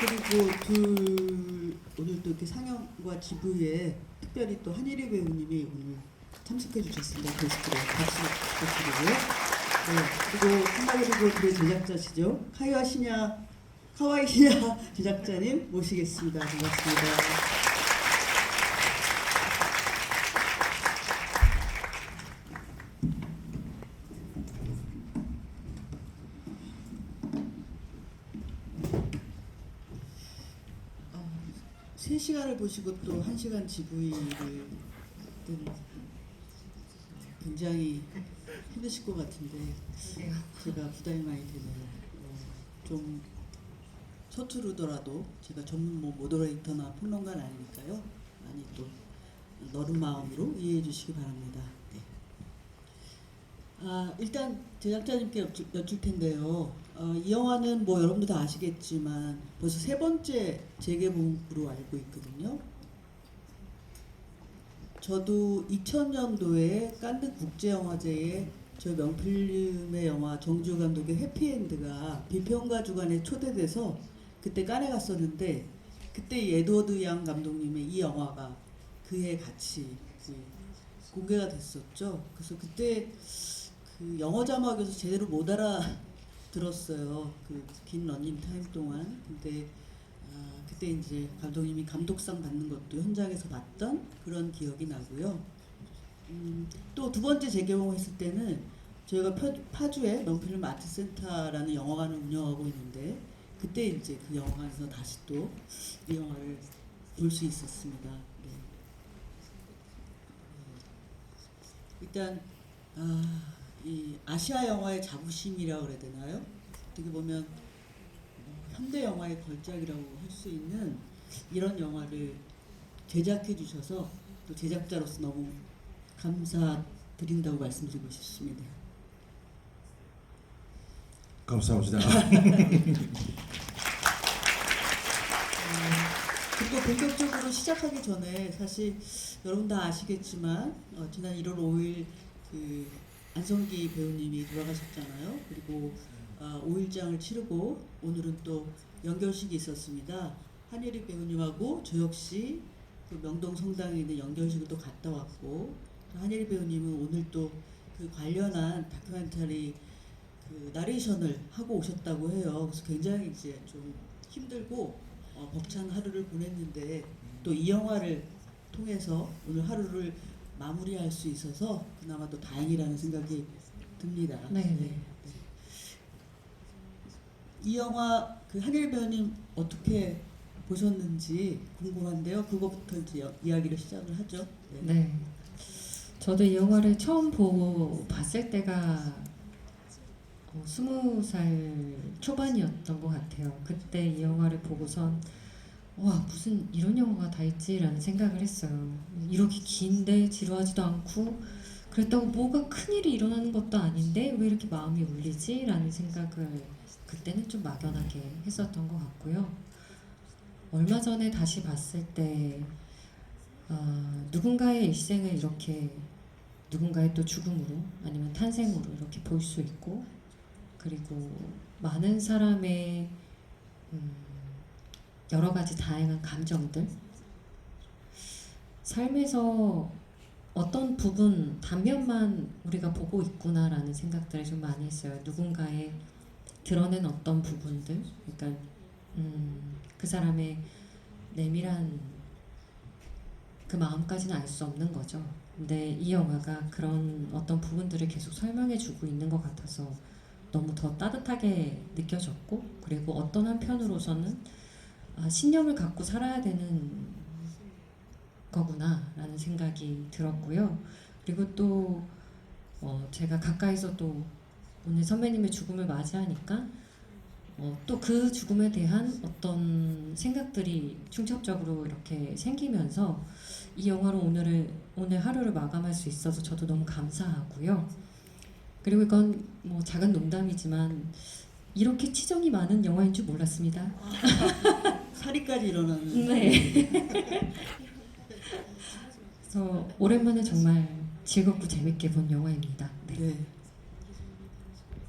그리고 둘 오늘 또 이렇게 상영과 지부에 특별히 또 한예리 배우님이 오늘 참석해 주셨습니다. 게스트로 박수 부탁드리고요. 네, 그리고 한마디로 그의 제작자시죠. 카이와 시냐 카와이 시냐 제작자님 모시겠습니다. 반갑습니다. 3시간을 보시고 또 1시간 GV를 굉장히 힘드실 것 같은데 제가 부담이 많이 되네요. 어, 좀 서투르더라도 제가 전문 뭐 모더레이터나 평론가는 아니니까요. 많이 또 너른 마음으로 이해해 주시기 바랍니다. 네. 아, 일단 제작자님께 여쭐, 여쭐 텐데요. 어, 이 영화는 뭐 여러분도 다 아시겠지만 벌써 세 번째 재개봉으로 알고 있거든요. 저도 2000년도에 깐느 국제영화제에 저 명필름의 영화 정주 감독의 해피엔드가 비평가 주간에 초대돼서 그때 깐에 갔었는데 그때 에드워드 양 감독님의 이 영화가 그해 같이 그 공개가 됐었죠. 그래서 그때 그 영어 자막에서 제대로 못 알아 들었어요. 그 긴 러닝 타임 동안. 근데 아, 그때 이제 감독님이 감독상 받는 것도 현장에서 봤던 그런 기억이 나고요. 음, 또 두 번째 재개봉했을 때는 저희가 파, 파주에 명필름 아트센터라는 영화관을 운영하고 있는데 그때 이제 그 영화관에서 다시 또 이 영화를 볼 수 있었습니다. 네. 일단 아, 이 아시아 영화의 자부심이라고 그래야 되나요? 어떻게 보면 어, 현대 영화의 걸작이라고 할 수 있는 이런 영화를 제작해 주셔서 또 제작자로서 너무 감사드린다고 말씀드리고 싶습니다. 감사합니다. 그리고 본격적으로 시작하기 전에 사실 여러분 다 아시겠지만 어, 지난 1월 5일 그 안성기 배우님이 돌아가셨잖아요. 그리고 어, 5일장을 치르고 오늘은 또 연결식이 있었습니다. 한예리 배우님하고 저 역시 그 명동 성당에 있는 연결식을 또 갔다 왔고 또 한예리 배우님은 오늘 또 그 관련한 다큐멘터리 그 나레이션을 하고 오셨다고 해요. 그래서 굉장히 이제 좀 힘들고 어, 벅찬 하루를 보냈는데 또 이 영화를 통해서 오늘 하루를 마무리할 수 있어서 그나마 또 다행이라는 생각이 듭니다. 네, 네. 이 영화 그 한일 배우님 어떻게 보셨는지 궁금한데요. 그거부터 이제 여- 이야기를 시작을 하죠. 네. 네. 저도 이 영화를 처음 보고 봤을 때가 어, 스무 살 초반이었던 것 같아요. 그때 이 영화를 보고선 와 무슨 이런 영화가 다 있지라는 생각을 했어요. 이렇게 긴데 지루하지도 않고 그랬다고 뭐가 큰 일이 일어나는 것도 아닌데 왜 이렇게 마음이 울리지라는 생각을 그때는 좀 막연하게 했었던 것 같고요. 얼마 전에 다시 봤을 때 아, 누군가의 일생을 이렇게 누군가의 또 죽음으로 아니면 탄생으로 이렇게 볼 수 있고 그리고 많은 사람의 음, 여러 가지 다양한 감정들 삶에서 어떤 부분 단면만 우리가 보고 있구나라는 생각들을 좀 많이 했어요. 누군가의 드러낸 어떤 부분들, 그러니까 음, 그 사람의 내밀한 그 마음까지는 알 수 없는 거죠. 근데 이 영화가 그런 어떤 부분들을 계속 설명해주고 있는 것 같아서 너무 더 따뜻하게 느껴졌고 그리고 어떤 한편으로서는 아, 신념을 갖고 살아야 되는 거구나라는 생각이 들었고요. 그리고 또 어, 제가 가까이서 또 오늘 선배님의 죽음을 맞이하니까 어, 또 그 죽음에 대한 어떤 생각들이 충첩적으로 이렇게 생기면서 이 영화로 오늘을 오늘 하루를 마감할 수 있어서 저도 너무 감사하고요. 그리고 이건 뭐 작은 농담이지만 이렇게 치정이 많은 영화인 줄 몰랐습니다. 살이까지 일어나는. 네. 그래서 오랜만에 정말 즐겁고 재밌게 본 영화입니다. 네. 네.